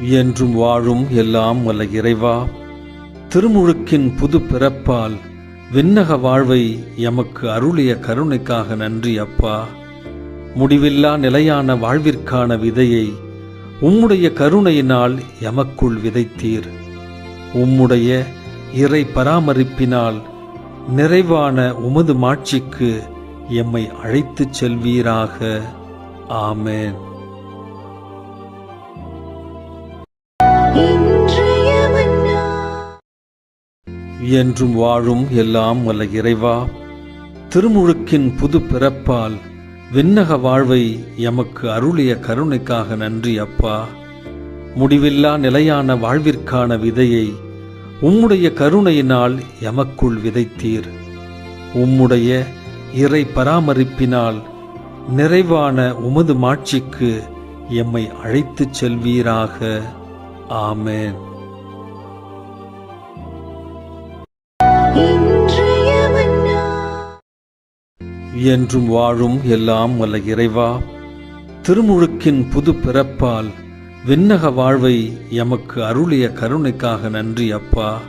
என்றும் வாழும் எல்லாம் வல்ல இறைவா திருமுழுக்கின் புது பிறப்பால் விண்ணக வாழ்வை எமக்கு அருளிய கருணைக்காக நன்றி அப்பா. முடிவில்லா நிலையான வாழ்விற்கான விதையை உம்முடைய கருணையினால் எமக்குள் விதைத்தீர். உம்முடைய இறை பராமரிப்பினால் நிறைவான உமது மாட்சிக்கு எம்மை அழைத்துச் செல்வீராக. ஆமேன். என்றும் வாழும் எல்லாம் வல்ல இறைவா திருமுழுக்கின் புது பிறப்பால் விண்ணக வாழ்வை எமக்கு அருளிய கருணைக்காக நன்றி அப்பா. முடிவில்லா நிலையான வாழ்விற்கான விதையை உம்முடைய கருணையினால் எமக்குள் விதைத்தீர். உம்முடைய இறை பராமரிப்பினால் நிறைவான உமது மாட்சிக்கு எம்மை அழைத்துச் செல்வீராக. ஆமேன். என்றும் வாழும் எல்லாம் வல்ல இறைவா திருமுழுக்கின் புது பிறப்பால் விண்ணக வாழ்வை எமக்கு அருளிய கருணைக்காக நன்றி அப்பா.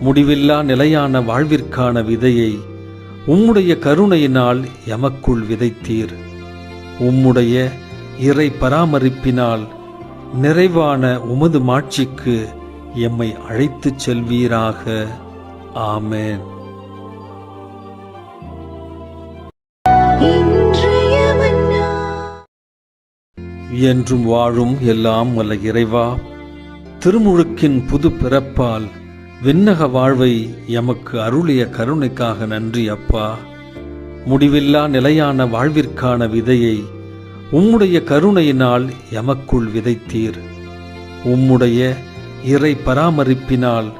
முடிவில்லா நிலையான வாழ்விற்கான விதையை உம்முடைய கருணையினால் எமக்குள் விதைத்தீர். உம்முடைய இறை பராமரிப்பினால் நிறைவான உமது மாட்சிக்கு எம்மை அழைத்துச் செல்வீராக. ஆமேன். என்றும் வாழும் எல்லாம் வல்ல இறைவா திருமுழுக்கின் புது பிறப்பால் விண்ணக வாழ்வை எமக்கு அருளிய கருணைக்காக நன்றி அப்பா. முடிவில்லா நிலையான வாழ்விற்கான விதையை உம்முடைய கருணையினால் எமக்குள் விதைத்தீர். உம்முடைய இறை பராமரிப்பினால்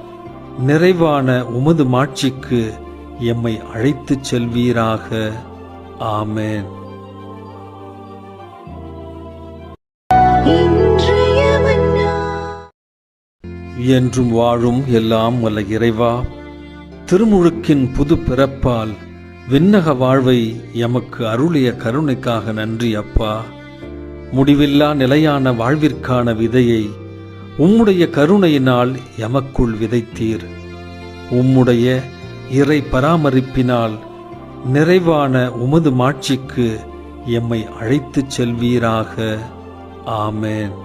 நிறைவான உமது மாட்சிக்கு எம்மை அழைத்துச் செல்வீராக. ஆமேன். என்றும் வாழும் எல்லாம் வல்ல இறைவா திருமுழுக்கின் புது பிறப்பால் விண்ணக வாழ்வை எமக்கு அருளிய கருணைக்காக நன்றி அப்பா. முடிவில்லா நிலையான வாழ்விற்கான விதையை உம்முடைய கருணையினால் எமக்குள் விதைத்தீர். உம்முடைய இறை பராமரிப்பினால் நிறைவான உமது மாட்சிக்கு எம்மை அழைத்துச் செல்வீராக. ஆமேன்.